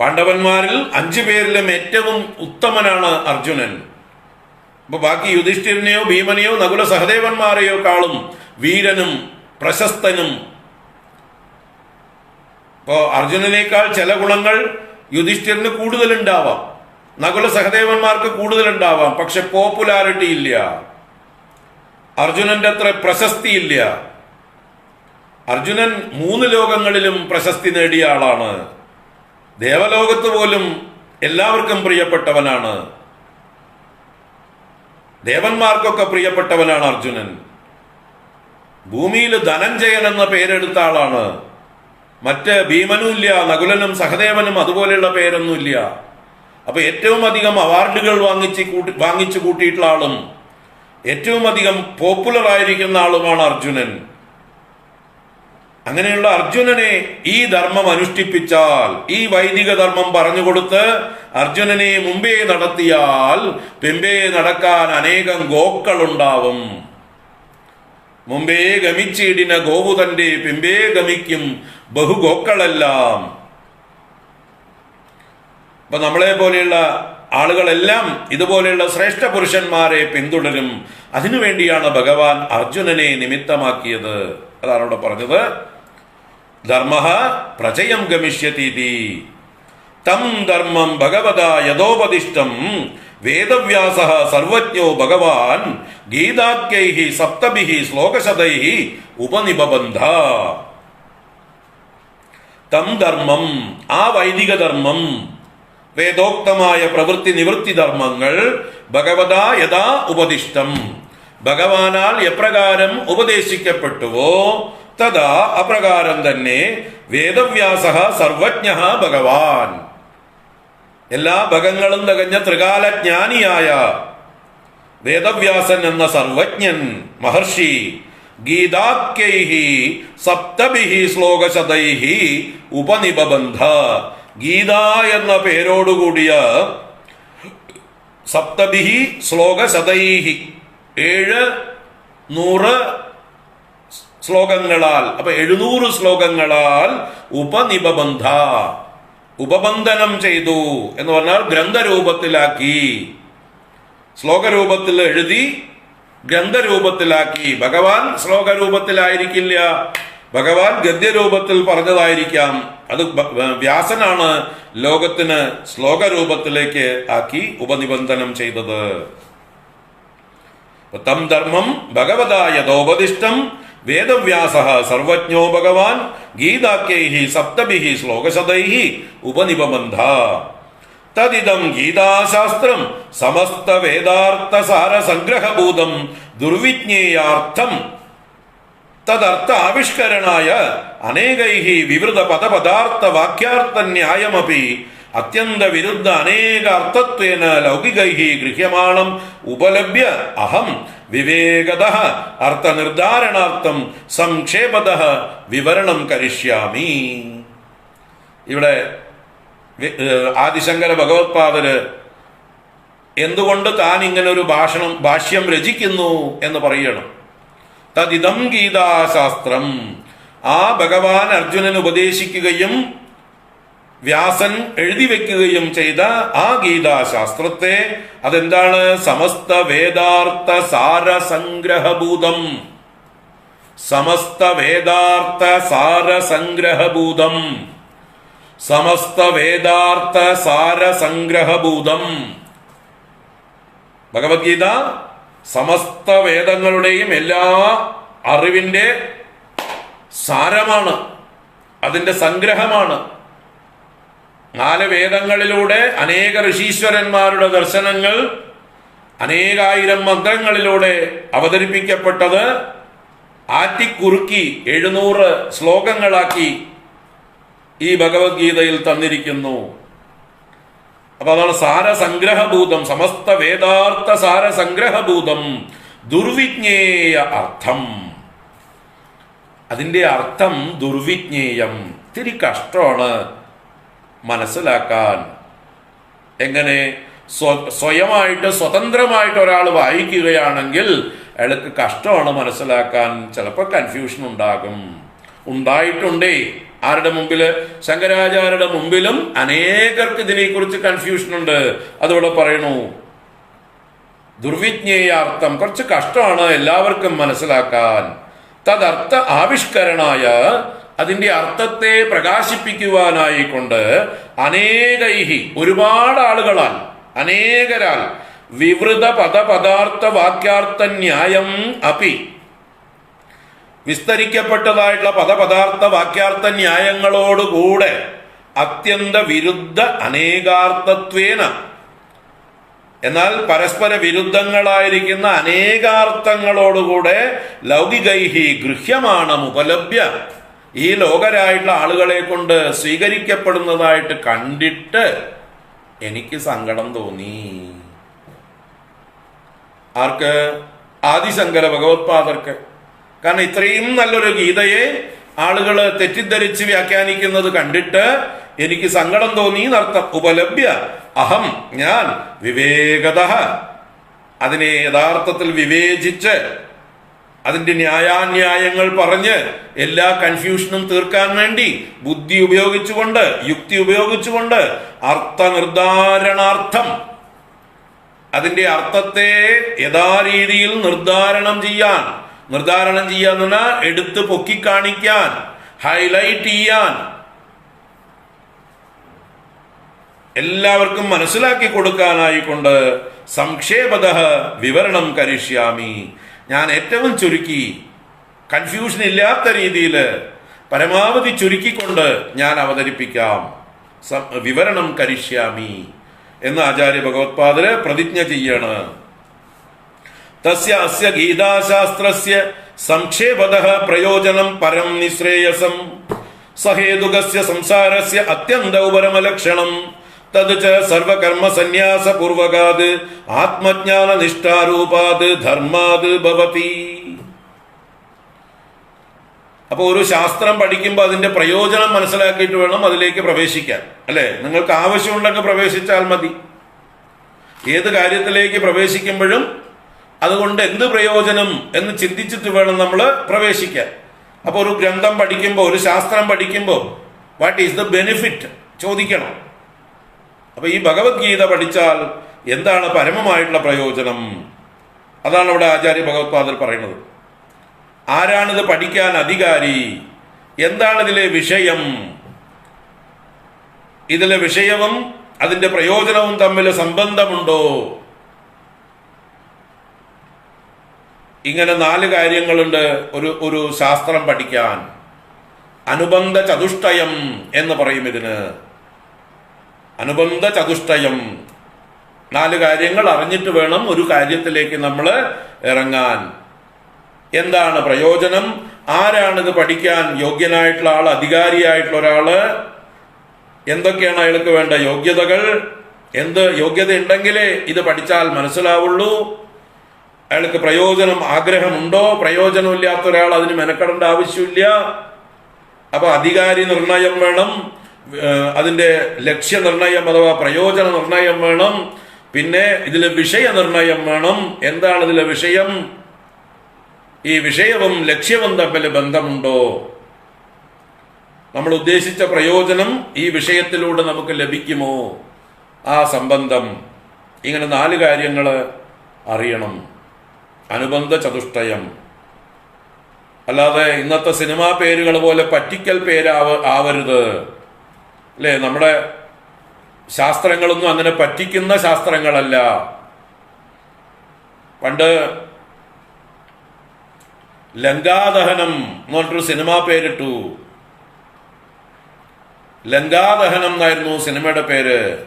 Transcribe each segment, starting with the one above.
പാണ്ഡവന്മാരിൽ അഞ്ചു പേരിലും ഏറ്റവും ഉത്തമനാണ് അർജുനൻ. അപ്പൊ ബാക്കി യുധിഷ്ഠിരനെയോ ഭീമനെയോ നകുല സഹദേവന്മാരെയോ കാളും വീരനും പ്രശസ്തനും. ഇപ്പോ അർജുനനേക്കാൾ ചില ഗുണങ്ങൾ യുധിഷ്ഠിരന് കൂടുതലുണ്ടാവാം. നകുല സഹദേവന്മാർക്ക് കൂടുതലുണ്ടാവാം. പക്ഷെ പോപ്പുലാരിറ്റി ഇല്ല. അർജുനന്റെ അത്ര പ്രശസ്തി ഇല്ല. അർജുനൻ മൂന്ന് ലോകങ്ങളിലും പ്രശസ്തി നേടിയ ആളാണ്. ദേവലോകത്ത് പോലും എല്ലാവർക്കും പ്രിയപ്പെട്ടവനാണ്. ദേവന്മാർക്കൊക്കെ പ്രിയപ്പെട്ടവനാണ് അർജുനൻ. ഭൂമിയിൽ ധനഞ്ജയൻ എന്ന പേരെടുത്ത ആളാണ്. മറ്റ് ഭീമനുമില്ല നകുലനും സഹദേവനും അതുപോലെയുള്ള പേരൊന്നുമില്ല. അപ്പൊ ഏറ്റവും അധികം അവാർഡുകൾ വാങ്ങിച്ച് കൂട്ടി വാങ്ങിച്ചു കൂട്ടിയിട്ടുള്ള ആളും ഏറ്റവും അധികം പോപ്പുലർ ആയിരിക്കുന്ന ആളുമാണ് അർജുനൻ. അങ്ങനെയുള്ള അർജുനനെ ഈ ധർമ്മം അനുഷ്ഠിപ്പിച്ചാൽ ഈ വൈദിക ധർമ്മം പറഞ്ഞുകൊടുത്ത് അർജുനനെ മുമ്പേ നടത്തിയാൽ പിമ്പേ നടക്കാൻ അനേകം ഗോക്കളുണ്ടാവും. മുമ്പേ ഗമിച്ചിടിന ഗോവു തന്റെ പിമ്പേ ഗമിക്കും ബഹുഗോക്കളെല്ലാം. അപ്പൊ നമ്മളെ പോലെയുള്ള ആളുകളെല്ലാം ഇതുപോലെയുള്ള ശ്രേഷ്ഠ പുരുഷന്മാരെ പിന്തുടരും. അതിനുവേണ്ടിയാണ് ഭഗവാൻ അർജുനനെ നിമിത്തമാക്കിയത്. അതാണ് ഇവിടെ പറഞ്ഞത്. ധർമ്മ പ്രജയം ഗമിഷ്യതീതി. തം ധർമ്മം ഭഗവത യഥോപദിഷ്ടം വേദവ്യാസ സർവജ്ഞോ ഭഗവാൻ. ഗീതാഖ്യൈ സപ്തഭി ശ്ലോകശതൈ ഉപനിബന്ധ. തം ധർമ്മം ആ വൈദിക ധർമ്മം. വേദോക്തമായ പ്രവൃത്തി നിവൃത്തി ധർമ്മങ്ങൾ ഭഗവത യഥാ ഉപദിഷ്ടം ഭഗവാനാൽ എപ്രകാരം ഉപദേശിക്കപ്പെട്ടുവോ തഥാ അപ്രകാരം തന്നെ വേദവ്യാസ സർവജ്ഞ ഭഗവാൻ. എല്ലാ ഭഗങ്ങളും തികഞ്ഞ ത്രികാലജ്ഞാനിയായ വേദവ്യാസൻ എന്ന സർവജ്ഞൻ മഹർഷി ഗീതാക്യൈഹി സപ്തഭിഹി ശ്ലോകശതൈഹി ഉപനിബന്ധ. ഗീത എന്ന പേരോടുകൂടിയ സപ്തഭിഹി ശ്ലോകശതൈഹി. ഏഴ് നൂറ് ശ്ലോകങ്ങളാൽ. അപ്പൊ എഴുന്നൂറ് ശ്ലോകങ്ങളാൽ ഉപനിബന്ധ ഉപബന്ധനം ചെയ്തു എന്ന് പറഞ്ഞാൽ ഗ്രന്ഥരൂപത്തിലാക്കി. ശ്ലോകരൂപത്തിൽ എഴുതി ഗ്രന്ഥരൂപത്തിലാക്കി. ഭഗവാൻ ശ്ലോകരൂപത്തിലായിരിക്കില്ല. ഭഗവാൻ ഗദ്യരൂപത്തിൽ പറഞ്ഞതായിരിക്കാം. അത് വ്യാസനാണ് ലോകത്തിന് ശ്ലോകരൂപത്തിലേക്ക് ആക്കി ഉപനിബന്ധനം ചെയ്തത്. തം ധർമ്മം ഭഗവതായതോപദിഷ്ടം വേദവ്യാസ സർവജ്ഞോ ഭഗവാൻ ഗീതാക്യൈ സപ്തഭി ശ്ലോകശതൈ ഉപനിപബന്ധ തദിദം ഗീതാശാസ്ത്രം സമസ്ത വേദാർത്ഥ സാര സംഗ്രഹഭൂതം ദുർവിജ്ഞേയാർത്ഥം. തദർത്ഥ ആവിഷ്കരണായ അനേകൈ വിവൃത പദപദാർത്ഥ വാക്യാർത്ഥ ന്യായമപി അത്യന്ത വിരുദ്ധ അനേക അർത്ഥത്വേന ലൗകികൈ ഗൃഹ്യമാണം ഉപലഭ്യ അഹം വിവേകത അർത്ഥനിർദ്ധാരണാർത്ഥം സംക്ഷേപത വിവരണം കരിഷ്യാമി. ഇവിടെ ആദിശങ്കര ഭഗവത്പാദര് എന്തുകൊണ്ട് താൻ ഇങ്ങനെ ഒരു ഭാഷണം ഭാഷ്യം രചിക്കുന്നു എന്ന് പറയണം. തദിതം ഗീതാശാസ്ത്രം ആ ഭഗവാൻ അർജുനൻ ഉപദേശിക്കുകയും വ്യാസൻ എഴുതി വെക്കുകയും ചെയ്ത ആ ഗീതാശാസ്ത്രത്തെ അതെന്താണ്? സമസ്ത വേദാർത്ഥ സാര സംഗ്രഹഭൂതം സമസ്ത വേദാർത്ഥ സാര സംഗ്രഹഭൂതം സമസ്ത വേദാർത്ഥ സാര സംഗ്രഹഭൂതം ഭഗവത്ഗീത സമസ്ത വേദങ്ങളുടെയും എല്ലാ അറിവിന്റെ സാരമാണ്. അതിന്റെ സംഗ്രഹമാണ്. നാല് വേദങ്ങളിലൂടെ അനേക ഋഷീശ്വരന്മാരുടെ ദർശനങ്ങൾ അനേകായിരം മന്ത്രങ്ങളിലൂടെ അവതരിപ്പിക്കപ്പെട്ടത് ആറ്റിക്കുറുക്കി എഴുന്നൂറ് ശ്ലോകങ്ങളാക്കി ഈ ഭഗവത്ഗീതയിൽ തന്നിരിക്കുന്നു. അപ്പൊ അതാണ് സാരസംഗ്രഹഭൂതം സമസ്ത വേദാർത്ഥ സാരസംഗ്രഹഭൂതം ദുർവിജ്ഞേയ അർത്ഥം. അതിന്റെ അർത്ഥം ദുർവിജ്ഞേയം. ഇത്തിരി കഷ്ടമാണ്. മനസ്സിലാക്കാൻ. എങ്ങനെ? സ്വ- സ്വയമായിട്ട് സ്വതന്ത്രമായിട്ട് ഒരാൾ വായിക്കുകയാണെങ്കിൽ അയാൾക്ക് കഷ്ടമാണ് മനസ്സിലാക്കാൻ. ചിലപ്പോൾ കൺഫ്യൂഷൻ ഉണ്ടാകും. ഉണ്ടായിട്ടുണ്ടേ. ആരുടെ മുമ്പിൽ ശങ്കരാചാര്യരുടെ മുമ്പിലും അനേകർക്ക് ഇതിനെക്കുറിച്ച് കൺഫ്യൂഷൻ ഉണ്ട്. അതോടെ പറയണു. ദുർവിജ്ഞേയാർത്ഥം. കുറച്ച് കഷ്ടമാണ് എല്ലാവർക്കും മനസ്സിലാക്കാൻ. തദർത്ഥ ആവിഷ്കരണായ അതിന്റെ അർത്ഥത്തെ പ്രകാശിപ്പിക്കുവാനായിക്കൊണ്ട് അനേകൈഹി ഒരുപാട് ആളുകളാൽ അനേകരാൽ വിവൃത പദപദാർത്ഥ വാക്യാർത്ഥ ന്യായം അപി. വിസ്തരിക്കപ്പെട്ടതായിട്ടുള്ള പദപദാർത്ഥ വാക്യാർത്ഥ ന്യായങ്ങളോടുകൂടെ അത്യന്ത വിരുദ്ധ അനേകാർത്ഥത്വേന. എന്നാൽ പരസ്പര വിരുദ്ധങ്ങളായിരിക്കുന്ന അനേകാർത്ഥങ്ങളോടുകൂടെ ലൗകികൈഹി ഗൃഹ്യമാണ് ഉപലഭ്യ ഈ ലോകരായിട്ടുള്ള ആളുകളെ കൊണ്ട് സ്വീകരിക്കപ്പെടുന്നതായിട്ട് കണ്ടിട്ട് എനിക്ക് സങ്കടം തോന്നി. ആർക്ക്? ആദിശങ്കര ഭഗവത്പാദർക്ക്. കാരണം ഇത്രയും നല്ലൊരു ഗീതയെ ആളുകൾ തെറ്റിദ്ധരിച്ച് വ്യാഖ്യാനിക്കുന്നത് കണ്ടിട്ട് എനിക്ക് സങ്കടം തോന്നി എന്നർത്ഥം ഉപലഭ്യ. അഹം ഞാൻ വിവേകത. അതിനെ യഥാർത്ഥത്തിൽ വിവേചിച്ച് അതിന്റെ ന്യായാന്യായങ്ങൾ പറഞ്ഞ് എല്ലാ കൺഫ്യൂഷനും തീർക്കാൻ വേണ്ടി ബുദ്ധി ഉപയോഗിച്ചുകൊണ്ട് യുക്തി ഉപയോഗിച്ചുകൊണ്ട് അർത്ഥ അർത്ഥനിർധാരണാർത്ഥം അതിന്റെ അർത്ഥത്തെ യഥാരീതിയിൽ നിർദ്ധാരണം ചെയ്യാൻ നിർദ്ധാരണം ചെയ്യാന്ന് പറഞ്ഞാൽ എടുത്ത് പൊക്കി കാണിക്കാൻ ഹൈലൈറ്റ് ചെയ്യാൻ എല്ലാവർക്കും മനസ്സിലാക്കി കൊടുക്കാനായിക്കൊണ്ട് സംക്ഷേപത വിവരണം കരിഷ്യാമി. ഞാൻ ഏറ്റവും ചുരുക്കി കൺഫ്യൂഷൻ ഇല്ലാത്ത രീതിയിൽ പരമാവധി ചുരുക്കിക്കൊണ്ട് ഞാൻ അവതരിപ്പിക്കാം. വിവരണം കരിഷ്യാമി എന്ന് ആചാര്യ ഭഗവത്പാദര് പ്രതിജ്ഞ ചെയ്യാണ്. തസ്യ അസ്യ ഗീതാശാസ്ത്രസ്യ സംക്ഷേപത പ്രയോജനം പരം നിശ്രേയസം. സഹേതുകസ്യ സംസാരസ്യ അത്യന്ത ഉപരമലക്ഷണം തത് സർവകർമ്മ സന്യാസ പൂർവകാത് ആത്മജ്ഞാന നിഷ്ഠാരൂപാത് ധർമാത് ഭവതി അപ്പോൾ ഒരു ശാസ്ത്രം പഠിക്കുമ്പോൾ അതിന്റെ പ്രയോജനം മനസ്സിലാക്കിയിട്ട് വേണം അതിലേക്ക് പ്രവേശിക്കാൻ അല്ലെ? നിങ്ങൾക്ക് ആവശ്യമുണ്ടെങ്കിൽ പ്രവേശിച്ചാൽ മതി. ഏത് കാര്യത്തിലേക്ക് പ്രവേശിക്കുമ്പോഴും അതുകൊണ്ട് എന്ത് പ്രയോജനം എന്ന് ചിന്തിച്ചിട്ട് വേണം നമ്മൾ പ്രവേശിക്കാൻ. അപ്പോൾ ഒരു ഗ്രന്ഥം പഠിക്കുമ്പോൾ ഒരു ശാസ്ത്രം പഠിക്കുമ്പോൾ വാട്ട് ഈസ് ദ ബെനിഫിറ്റ് ചോദിക്കണം. അപ്പൊ ഈ ഭഗവത്ഗീത പഠിച്ചാൽ എന്താണ് പരമമായിട്ടുള്ള പ്രയോജനം? അതാണ് ഇവിടെ ആചാര്യ ഭഗവത്പാദർ പറയുന്നത്. ആരാണിത് പഠിക്കാൻ അധികാരി? എന്താണ് ഇതിലെ വിഷയം? ഇതിലെ വിഷയവും അതിന്റെ പ്രയോജനവും തമ്മിൽ സംബന്ധമുണ്ടോ? ഇങ്ങനെ നാല് കാര്യങ്ങളുണ്ട് ഒരു ഒരു ശാസ്ത്രം പഠിക്കാൻ. അനുബന്ധ ചതുഷ്ടയം എന്ന് പറയും ഇതിന്. അനുബന്ധ ചതുഷ്ടയം നാല് കാര്യങ്ങൾ അറിഞ്ഞിട്ട് വേണം ഒരു കാര്യത്തിലേക്ക് നമ്മൾ ഇറങ്ങാൻ. എന്താണ് പ്രയോജനം? ആരാണിത് പഠിക്കാൻ യോഗ്യനായിട്ടുള്ള ആൾ അധികാരിയായിട്ടുള്ള ഒരാൾ? എന്തൊക്കെയാണ് അയാൾക്ക് വേണ്ട യോഗ്യതകൾ? എന്ത് യോഗ്യത ഉണ്ടെങ്കിലേ ഇത് പഠിച്ചാൽ മനസ്സിലാവുള്ളൂ. അയാൾക്ക് പ്രയോജനം ആഗ്രഹമുണ്ടോ? പ്രയോജനമില്ലാത്ത ഒരാൾ അതിന് മെനക്കെടേണ്ട ആവശ്യമില്ല. അപ്പൊ അധികാരി നിർണയം വേണം. ഏഹ് അതിന്റെ ലക്ഷ്യ നിർണയം അഥവാ പ്രയോജന നിർണയം വേണം. പിന്നെ ഇതിലെ വിഷയ നിർണയം വേണം. എന്താണ് ഇതിലെ വിഷയം? ഈ വിഷയവും ലക്ഷ്യവും തമ്മിൽ ബന്ധമുണ്ടോ? നമ്മൾ ഉദ്ദേശിച്ച പ്രയോജനം ഈ വിഷയത്തിലൂടെ നമുക്ക് ലഭിക്കുമോ? ആ സംബന്ധം ഇങ്ങനെ നാല് കാര്യങ്ങൾ അറിയണം. അനുബന്ധ ചതുഷ്ടയം. അല്ലാതെ ഇന്നത്തെ സിനിമാ പേരുകൾ പോലെ പറ്റിക്കൽ പേരാവ ആവരുത്. അല്ലേ? നമ്മുടെ ശാസ്ത്രങ്ങളൊന്നും അങ്ങനെ പറ്റിക്കുന്ന ശാസ്ത്രങ്ങളല്ല. പണ്ട് ലങ്കാദഹനം എന്ന് പറഞ്ഞിട്ടൊരു സിനിമ പേരിട്ടു. ലങ്കാദഹനം എന്നായിരുന്നു സിനിമയുടെ പേര്.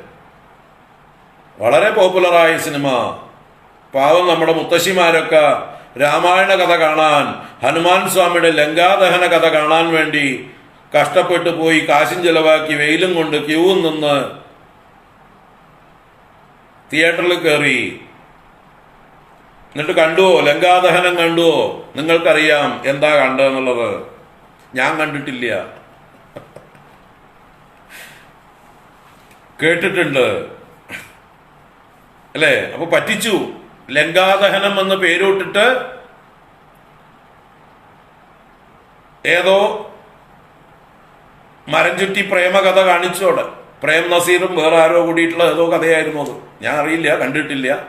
വളരെ പോപ്പുലറായ സിനിമ. പാവം നമ്മുടെ മുത്തശ്ശിമാരൊക്കെ രാമായണ കഥ കാണാൻ ഹനുമാൻ സ്വാമിയുടെ ലങ്കാദഹന കഥ കാണാൻ വേണ്ടി കഷ്ടപ്പെട്ടു പോയി കാശും ചെലവാക്കി വെയിലും കൊണ്ട് ക്യൂ നിന്ന് തിയേറ്ററിൽ കയറി എന്നിട്ട് കണ്ടുവോ? ലങ്കാദഹനം കണ്ടുവോ? നിങ്ങൾക്കറിയാം എന്താ കണ്ടെന്നുള്ളത് ഞാൻ കണ്ടിട്ടില്ല. കേട്ടിട്ടുണ്ട്. അല്ലേ? അപ്പൊ പറ്റിച്ചു. ലങ്കാദഹനം എന്ന് പേരൂട്ടിട്ട് ഏതോ മരം ചുറ്റി പ്രേമകഥ കാണിച്ചോടെ. പ്രേം നസീറും വേറെ ആരോ കൂടിയിട്ടുള്ള ഏതോ കഥയായിരുന്നു അത്. ഞാൻ അറിയില്ല കണ്ടിട്ടില്ല.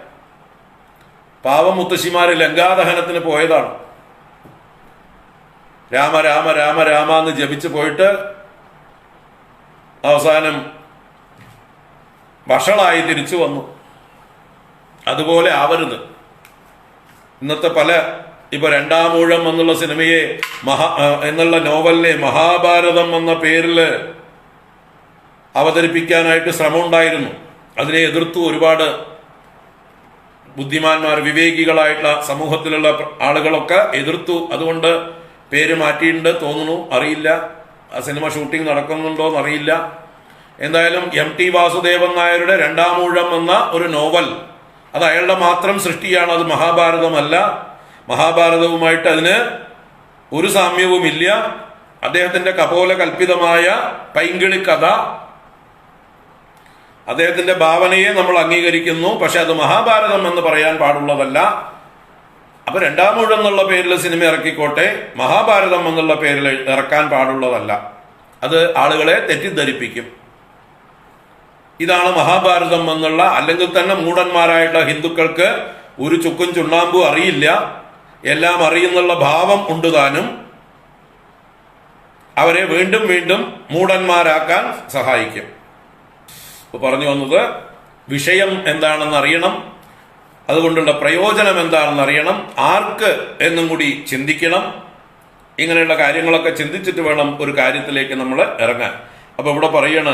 പാവം മുത്തശ്ശിമാര് ലങ്കാദഹനത്തിന് പോയതാണ്. രാമ രാമ രാമ രാമ എന്ന് ജപിച്ചു പോയിട്ട് അവസാനം വഷളായി തിരിച്ചു വന്നു. അതുപോലെ ആവരുത്. ഇന്നത്തെ പല ഇപ്പൊ രണ്ടാമൂഴം എന്നുള്ള സിനിമയെ മഹാ എന്നുള്ള നോവലിനെ മഹാഭാരതം എന്ന പേരിൽ അവതരിപ്പിക്കാനായിട്ട് ശ്രമമുണ്ടായിരുന്നു. അതിനെ എതിർത്തു ഒരുപാട് ബുദ്ധിമാന്മാർ വിവേകികളായിട്ടുള്ള സമൂഹത്തിലുള്ള ആളുകളൊക്കെ എതിർത്തു. അതുകൊണ്ട് പേര് മാറ്റിയിട്ടുണ്ട് തോന്നുന്നു. അറിയില്ല. ആ സിനിമ ഷൂട്ടിംഗ് നടക്കുന്നുണ്ടോ എന്നറിയില്ല. എന്തായാലും എം ടി വാസുദേവൻ നായരുടെ രണ്ടാമൂഴം എന്ന ഒരു നോവൽ അത് അയാളുടെ മാത്രം സൃഷ്ടിയാണ്. അത് മഹാഭാരതമല്ല. മഹാഭാരതവുമായിട്ട് അതിന് ഒരു സാമ്യവുമില്ല. അദ്ദേഹത്തിന്റെ കപോല കൽപ്പിതമായ പൈങ്കിളി കഥ അദ്ദേഹത്തിന്റെ ഭാവനയെ നമ്മൾ അംഗീകരിക്കുന്നു. പക്ഷെ അത് മഹാഭാരതം എന്ന് പറയാൻ പാടുള്ളതല്ല. അപ്പൊ രണ്ടാമൂഴം എന്നുള്ള പേരിൽ സിനിമ ഇറക്കിക്കോട്ടെ മഹാഭാരതം എന്നുള്ള പേരിൽ ഇറക്കാൻ പാടുള്ളതല്ല. അത് ആളുകളെ തെറ്റിദ്ധരിപ്പിക്കും. ഇതാണ് മഹാഭാരതം എന്നുള്ള അല്ലെങ്കിൽ തന്നെ മൂടന്മാരായിട്ടുള്ള ഹിന്ദുക്കൾക്ക് ഒരു ചുക്കും ചുണ്ണാമ്പും അറിയില്ല. എല്ലാം അറിയുന്നുള്ള ഭാവം ഉണ്ട് താനും അവരെ വീണ്ടും വീണ്ടും മൂടന്മാരാക്കാൻ സഹായിക്കും. ഇപ്പൊ പറഞ്ഞു വന്നത് വിഷയം എന്താണെന്ന് അറിയണം അതുകൊണ്ടുള്ള പ്രയോജനം എന്താണെന്ന് അറിയണം ആർക്ക് എന്നും കൂടി ചിന്തിക്കണം ഇങ്ങനെയുള്ള കാര്യങ്ങളൊക്കെ ചിന്തിച്ചിട്ട് വേണം ഒരു കാര്യത്തിലേക്ക് നമ്മൾ ഇറങ്ങാൻ. അപ്പൊ ഇവിടെ പറയണ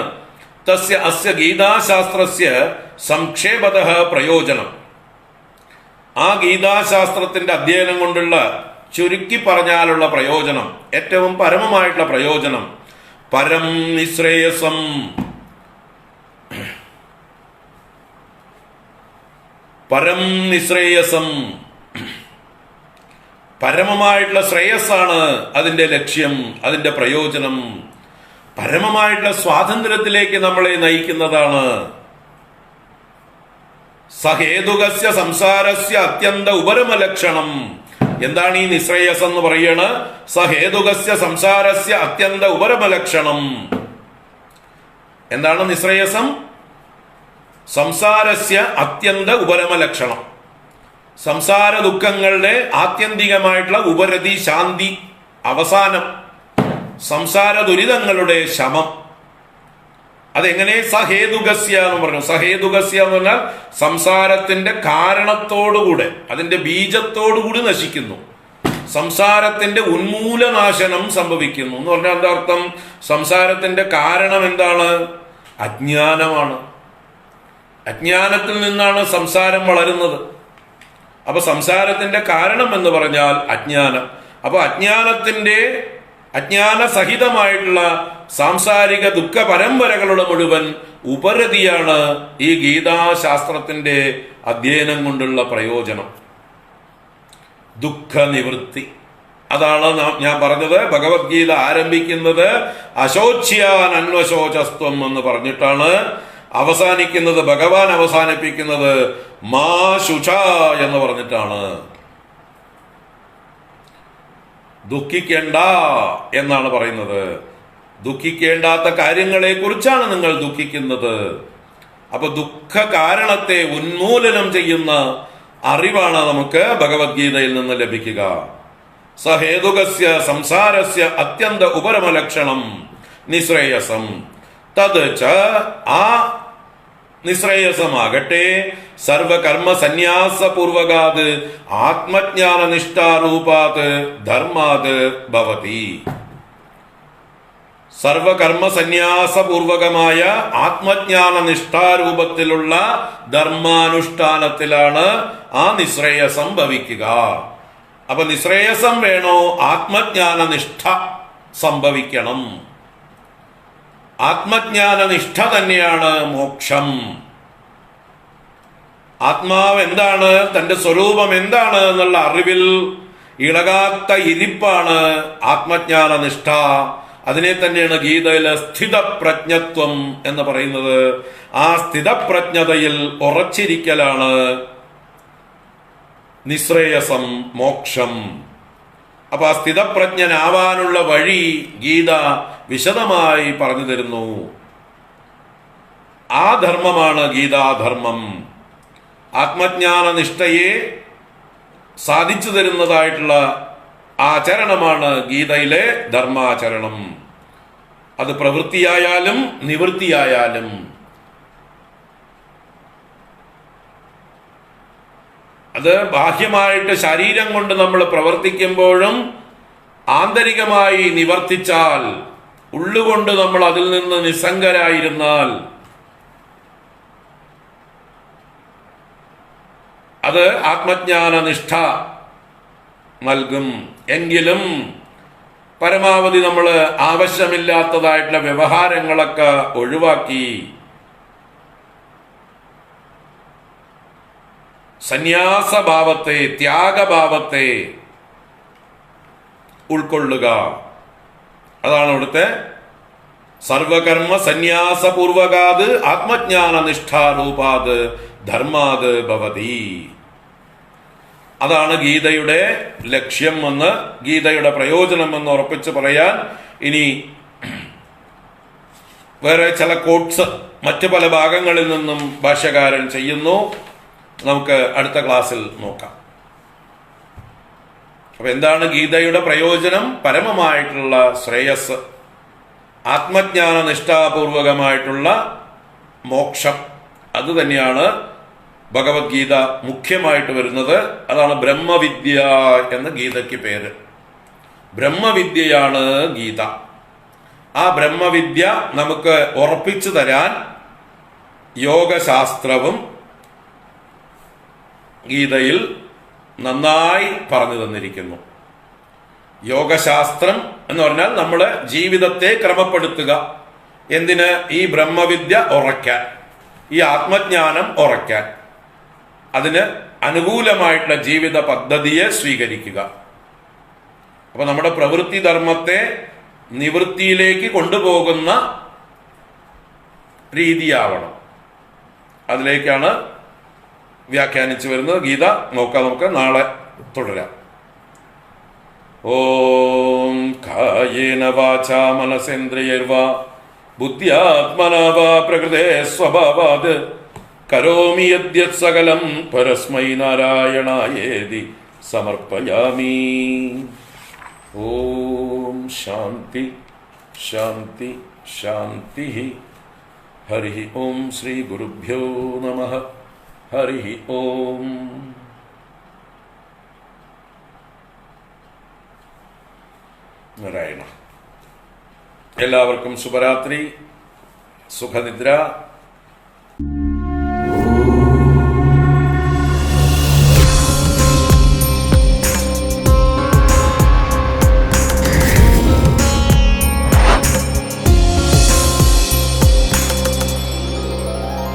തസ്യ അസ്യ ഗീതാശാസ്ത്രസ്യ സംക്ഷേപത പ്രയോജനം. ആ ഗീതാശാസ്ത്രത്തിന്റെ അധ്യയനം കൊണ്ടുള്ള ചുരുക്കി പറഞ്ഞാലുള്ള പ്രയോജനം ഏറ്റവും പരമമായിട്ടുള്ള പ്രയോജനം പരം നിശ്രേയസം. പരം നിശ്രേയസം. പരമമായിട്ടുള്ള ശ്രേയസ്സാണ് അതിന്റെ ലക്ഷ്യം അതിന്റെ പ്രയോജനം. പരമമായിട്ടുള്ള സ്വാതന്ത്ര്യത്തിലേക്ക് നമ്മളെ നയിക്കുന്നതാണ് സഹേതുകസ്യ സംസാരസ്യ അത്യന്ത ഉപരമലക്ഷണം. എന്താണ് ഈ നിശ്രേയസ് എന്ന് പറയണ്? സഹേതുകസ്യ സംസാരസ്യ അത്യന്ത ഉപരമലക്ഷണം. എന്താണ് നിശ്രേയസം? സംസാരസ്യ അത്യന്ത ഉപരമലക്ഷണം. സംസാര ദുഃഖങ്ങളുടെ ആത്യന്തികമായിട്ടുള്ള ഉപരതി ശാന്തി അവസാനം. സംസാര ദുരിതങ്ങളുടെ ശമം. അതെങ്ങനെ? സഹേതുകസ്യ എന്ന് പറഞ്ഞു. സഹേതുകസ്യ എന്ന് പറഞ്ഞാൽ സംസാരത്തിന്റെ കാരണത്തോടുകൂടെ അതിന്റെ ബീജത്തോടുകൂടി നശിക്കുന്നു. സംസാരത്തിന്റെ ഉന്മൂലനാശനം സംഭവിക്കുന്നു എന്ന് പറഞ്ഞാൽ എന്താ അർത്ഥം? സംസാരത്തിന്റെ കാരണം എന്താണ്? അജ്ഞാനമാണ്. അജ്ഞാനത്തിൽ നിന്നാണ് സംസാരം വളരുന്നത്. അപ്പൊ സംസാരത്തിന്റെ കാരണം എന്ന് പറഞ്ഞാൽ അജ്ഞാനം. അപ്പൊ അജ്ഞാനത്തിന്റെ അജ്ഞാന സഹിതമായിട്ടുള്ള സാംസാരിക ദുഃഖ പരമ്പരകളുടെ മുഴുവൻ ഉപരതിയാണ് ഈ ഗീതാശാസ്ത്രത്തിന്റെ അധ്യയനം കൊണ്ടുള്ള പ്രയോജനം. ദുഃഖ നിവൃത്തി അതാണ് ഞാൻ പറഞ്ഞത് ഭഗവത്ഗീത ആരംഭിക്കുന്നത് അശോച്യാൻ അന്വശോചസ്ത്വം എന്ന് പറഞ്ഞിട്ടാണ്. അവസാനിക്കുന്നത് ഭഗവാൻ അവസാനിപ്പിക്കുന്നത് മാ ശുച എന്ന് പറഞ്ഞിട്ടാണ്. ദുഃഖിക്കേണ്ട എന്നാണ് പറയുന്നത്. ദുഃഖിക്കേണ്ടാത്ത കാര്യങ്ങളെ കുറിച്ചാണ് നിങ്ങൾ ദുഃഖിക്കുന്നത്. അപ്പൊ ദുഃഖ കാരണത്തെ ഉന്മൂലനം ചെയ്യുന്ന അറിവാണ് നമുക്ക് ഭഗവത്ഗീതയിൽ നിന്ന് ലഭിക്കുക. സഹേതുകസ്യ സംസാരസ്യ അത്യന്ത ഉപരമലക്ഷണം നിശ്രേയസം. തത് ച ആ നിശ്രേയസമാകട്ടെ. സർവകർമ്മ സന്യാസപൂർവകാത് ആത്മജ്ഞാന നിഷ്ഠാരൂപാത് ധർമാത് ഭവതി. സർവകർമ്മ സന്യാസപൂർവകമായ ആത്മജ്ഞാന നിഷ്ഠാരൂപത്തിലുള്ള ധർമാനുഷ്ഠാനത്തിലാണ് ആ നിശ്രേയസം ഭവിക്കുക. അപ്പൊ നിശ്രേയസം വേണോ? ആത്മജ്ഞാന നിഷ്ഠ സംഭവിക്കണം. ആത്മജ്ഞാന നിഷ്ഠ തന്നെയാണ് മോക്ഷം. ആത്മാവ് എന്താണ് തന്റെ സ്വരൂപം എന്താണ് എന്നുള്ള അറിവിൽ ഇളകാത്ത ഇരിപ്പാണ് ആത്മജ്ഞാന നിഷ്ഠ അതിനെ തന്നെയാണ് ഗീതയിലെ സ്ഥിതപ്രജ്ഞത്വം എന്ന് പറയുന്നത്. ആ സ്ഥിതപ്രജ്ഞതയിൽ ഉറച്ചിരിക്കലാണ് നിശ്രേയസം മോക്ഷം. അപ്പൊ ആ സ്ഥിതപ്രജ്ഞനാവാനുള്ള വഴി ഗീത വിശദമായി പറഞ്ഞു തരുന്നു. ആ ധർമ്മമാണ് ഗീതാധർമ്മം. ആത്മജ്ഞാന നിഷ്ഠയെ സാധിച്ചു തരുന്നതായിട്ടുള്ള ആചരണമാണ് ഗീതയിലെ ധർമാചരണം. അത് പ്രവൃത്തിയായാലും നിവൃത്തിയായാലും അത് ബാഹ്യമായിട്ട് ശരീരം കൊണ്ട് നമ്മൾ പ്രവർത്തിക്കുമ്പോഴും ആന്തരികമായി നിവർത്തിച്ചാൽ ഉള്ളുകൊണ്ട് നമ്മൾ അതിൽ നിന്ന് നിസ്സംഗരായിരുന്നാൽ അത് ആത്മജ്ഞാന നിഷ്ഠ നൽകും. എങ്കിലും പരമാവധി നമ്മൾ ആവശ്യമില്ലാത്തതായിട്ടുള്ള വ്യവഹാരങ്ങളൊക്കെ ഒഴിവാക്കി സന്യാസഭാവത്തെ ത്യാഗഭാവത്തെ ഉൾക്കൊള്ളുക. അതാണ് അവിടുത്തെ സർവകർമ്മ സന്യാസപൂർവകാത് ആത്മജ്ഞാന നിഷ്ഠാരൂപാത് ധർമാത് ഭവതി. അതാണ് ഗീതയുടെ ലക്ഷ്യം എന്ന് ഗീതയുടെ പ്രയോജനം എന്ന് ഉറപ്പിച്ച് പറയാൻ ഇനി വേറെ ചില കോട്ട്സ് മറ്റു പല ഭാഗങ്ങളിൽ നിന്നും ഭാഷകാരൻ ചെയ്യുന്നു. നമുക്ക് അടുത്ത ക്ലാസ്സിൽ നോക്കാം. അപ്പൊ എന്താണ് ഗീതയുടെ പ്രയോജനം? പരമമായിട്ടുള്ള ശ്രേയസ് ആത്മജ്ഞാന നിഷ്ഠാപൂർവകമായിട്ടുള്ള മോക്ഷം. അത് തന്നെയാണ് ഭഗവത്ഗീത മുഖ്യമായിട്ട് വരുന്നത്. അതാണ് ബ്രഹ്മവിദ്യ എന്ന ഗീതയ്ക്ക് പേര്. ബ്രഹ്മവിദ്യയാണ് ഗീത. ആ ബ്രഹ്മവിദ്യ നമുക്ക് ഉറപ്പിച്ചു തരാൻ യോഗശാസ്ത്രവും ഗീതയിൽ നന്നായി പറഞ്ഞു തന്നിരിക്കുന്നു. യോഗശാസ്ത്രം എന്ന് പറഞ്ഞാൽ നമ്മുടെ ജീവിതത്തെ ക്രമപ്പെടുത്തുക. എന്തിന്? ഈ ബ്രഹ്മവിദ്യ ഉറയ്ക്കാൻ. ഈ ആത്മജ്ഞാനം ഉറയ്ക്കാൻ. അതിന് അനുകൂലമായിട്ടുള്ള ജീവിത പദ്ധതിയെ സ്വീകരിക്കുക. അപ്പൊ നമ്മുടെ പ്രവൃത്തി ധർമ്മത്തെ നിവൃത്തിയിലേക്ക് കൊണ്ടുപോകുന്ന രീതിയാവണം. അതിലേക്കാണ് വ്യാഖ്യാനിച്ചു വരുന്നത് ഗീത നോക്കാം നമുക്ക്. നാളെ തുടരാം. ഓം കായേന വാച മനസേന്ദ്രിയർവ ബുദ്ധ്യാത്മന പ്രകൃതേ സ്വഭാവാത്. കരോമി യദ്യത് സകലം പരസ്മൈ നാരായണായേതി സമർപ്പയാമി. ഓം ശാന്തി ശാന്തി ശാന്തി. ഹരി ഓം ശ്രീ ഗുരുഭ്യോ നമ. ഹരി ഓം നാരായണ എല്ലാവർക്കും ശുഭരാത്രി സുഖനിദ്ര